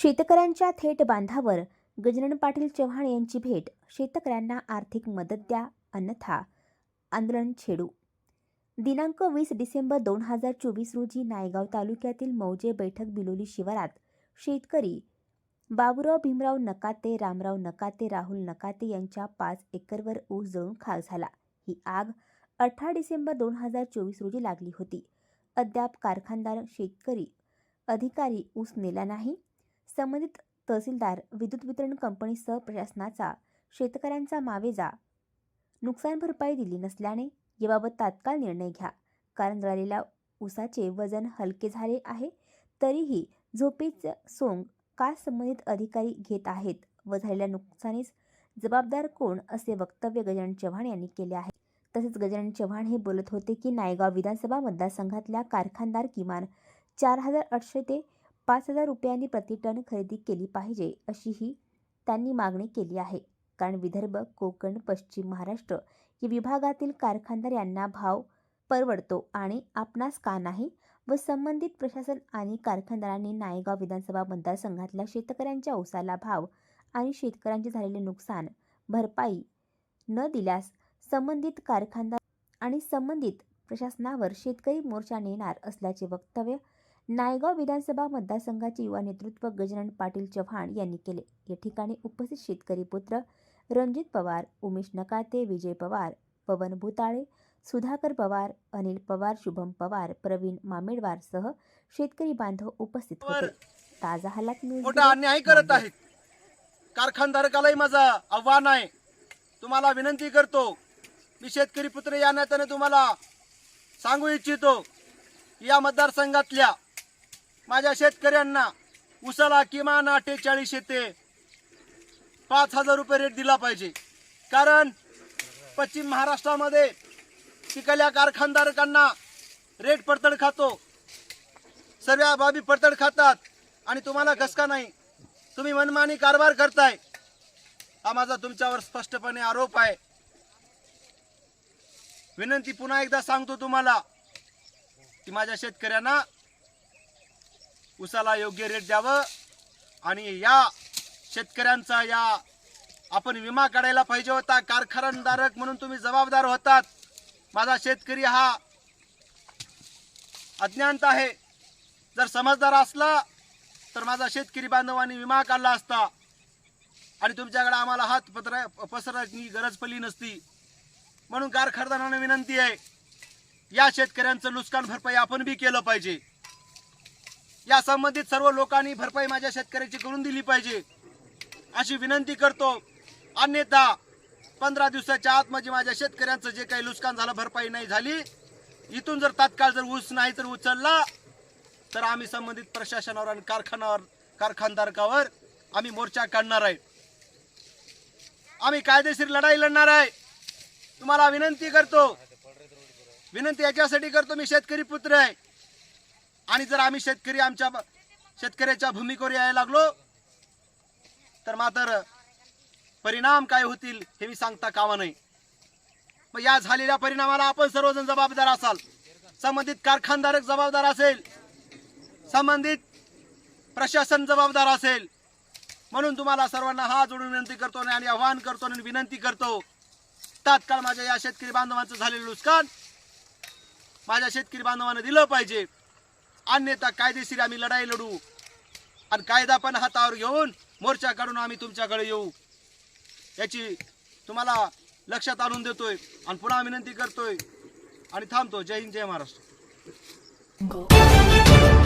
शेतकऱ्यांच्या थेट बांधावर गजानन पाटील चव्हाण यांची भेट. शेतकऱ्यांना आर्थिक मदत द्या अन्यथा आंदोलन छेडू. दिनांक वीस डिसेंबर दोन हजार चोवीस रोजी नायगाव तालुक्यातील मौजे बैठक बिलोली शिवारात शेतकरी बाबुराव भीमराव नकाते रामराव नकाते राहुल नकाते यांच्या पाच एकरवर ऊस जळून खाक झाला. ही आग अठरा डिसेंबर दोन हजार चोवीस रोजी लागली होती. अद्याप कारखानदार शेतकरी अधिकारी ऊस नेला नाही. संबंधित तहसीलदार विद्युत वितरण कंपनीसह प्रशासनाचा शेतकऱ्यांचा मावेजा नुकसान भरपाई दिली नसल्याने याबाबत तात्काळ निर्णय घ्या. कारण जळालेल्या ऊसाचे वजन हलके झाले आहे तरीही झोपेचं सोंग का संबंधित अधिकारी घेत आहेत व झालेल्या नुकसानीस जबाबदार कोण असे वक्तव्य गजानन चव्हाण यांनी केले आहे? तसेच गजानन चव्हाण हे बोलत होते की नायगाव विधानसभा मतदारसंघातल्या कारखानदार किमान चार हजार आठशे ते पाच हजार रुपयांनी प्रति टन खरेदी केली पाहिजे अशीही त्यांनी मागणी केली आहे. कारण विदर्भ कोकण पश्चिम महाराष्ट्र या विभागातील कारखानदार यांना भाव परवडतो आणि आपणास का नाही? व संबंधित प्रशासन आणि कारखानदारांनी नायगाव विधानसभा मतदारसंघातल्या शेतकऱ्यांच्या ऊसाला भाव आणि शेतकऱ्यांचे झालेले नुकसान भरपाई न दिल्यास संबंधित कारखानदार आणि संबंधित प्रशासनावर शेतकरी मोर्चा नेणार असल्याचे वक्तव्य नायगाव विधानसभा मतदारसंघाचे युवा नेतृत्व गजानन पाटील चव्हाण यांनी केले. या ठिकाणी उपस्थित शेतकरी पुत्र रणजित पवार उमेश नकाते विजय पवार पवन भूताळे सुधाकर पवार अनिल पवार शुभम पवार प्रवीण मामेडवार सह शेतकरी बांधव उपस्थित होते. ताजा हालात मोठा अन्याय करत. आहेत. कारखानधारकालाही माझं आव्हान आहे. तुम्हाला विनंती करतो मी शेतकरी पुत्र या नात्याने तुम्हाला सांगू इच्छितो या मतदारसंघातल्या माझ्या शेतकऱ्यांना उसाला किमान अठ्ठेचाळीस ते पाच हजार रुपये रेट दिला पाहिजे. कारण पश्चिम महाराष्ट्रामध्ये पिकल्या कारखानदारकांना रेट पडतड खातो. सर्व बाबी पडतड खातात. आणि तुम्हाला घसका नाही? तुम्ही मनमानी कारभार करताय. हा माझा तुमच्यावर स्पष्टपणे आरोप आहे. विनंती पुन्हा एकदा सांगतो तुम्हाला की माझ्या शेतकऱ्यांना उसाला योग्य रेट द्यावं आणि या शेतकऱ्यांचा या आपण विमा काढायला पाहिजे होता कारखानदारक म्हणून तुम्ही जबाबदार होतात. माझा शेतकरी हा अज्ञानता आहे. जर समजदार असला तर माझा शेतकरी बांधवांनी विमा काढला असता आणि तुमच्याकडे आम्हाला हात पत्र पसरण्याची गरज पडली नसती. म्हणून कारखानदारांना विनंती आहे या शेतकऱ्यांचं नुकसान भरपाई आपण बी केलं पाहिजे. या संबंधित सर्व लोकांनी भरपाई माझ्या शेतकऱ्याची करून दिली पाहिजे अशी विनंती करतो. अन्यथा पंधरा दिवसाच्या आत म्हणजे माझ्या शेतकऱ्यांचं जे काही नुकसान झालं भरपाई नाही झाली. इथून जर तात्काळ जर ऊस नाही तर उचलला तर आम्ही संबंधित प्रशासनावर आणि कारखानावर कारखानदारकावर आम्ही मोर्चा काढणार आहे. आम्ही कायदेशीर लढाई लढणार आहे. तुम्हाला विनंती करतो. विनंती याच्यासाठी करतो मी शेतकरी पुत्र आहे. आणि जर आम्ही शेतकरी आमच्या शेतकऱ्याच्या भूमिकेवर यायला लागलो तर मात्र परिणाम काय होतील हे मी सांगता कामा नाही मग या झालेल्या परिणामाला आपण सर्वजण जबाबदार असाल. संबंधित कारखानदारक जबाबदार असेल. संबंधित प्रशासन जबाबदार असेल. म्हणून तुम्हाला सर्वांना हा जोडून विनंती करतो आणि आवाहन करतो आणि विनंती करतो. तात्काळ माझ्या या शेतकरी बांधवांचं झालेलं नुकसान माझ्या शेतकरी बांधवांना दिलं पाहिजे. अन्यथा कायदेशीर आम्ही लढाई लढू. आणि कायदा पण हातावर घेऊन मोर्चा काढून आम्ही तुमच्याकडे येऊ. याची तुम्हाला लक्षात आणून देतोय आणि पुन्हा विनंती करतोय. आणि थांबतो. जय हिंद जय महाराष्ट्र. Go.